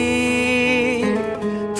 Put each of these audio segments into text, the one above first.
ี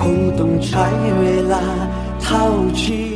คงต้องใช้เวลาเท่าชี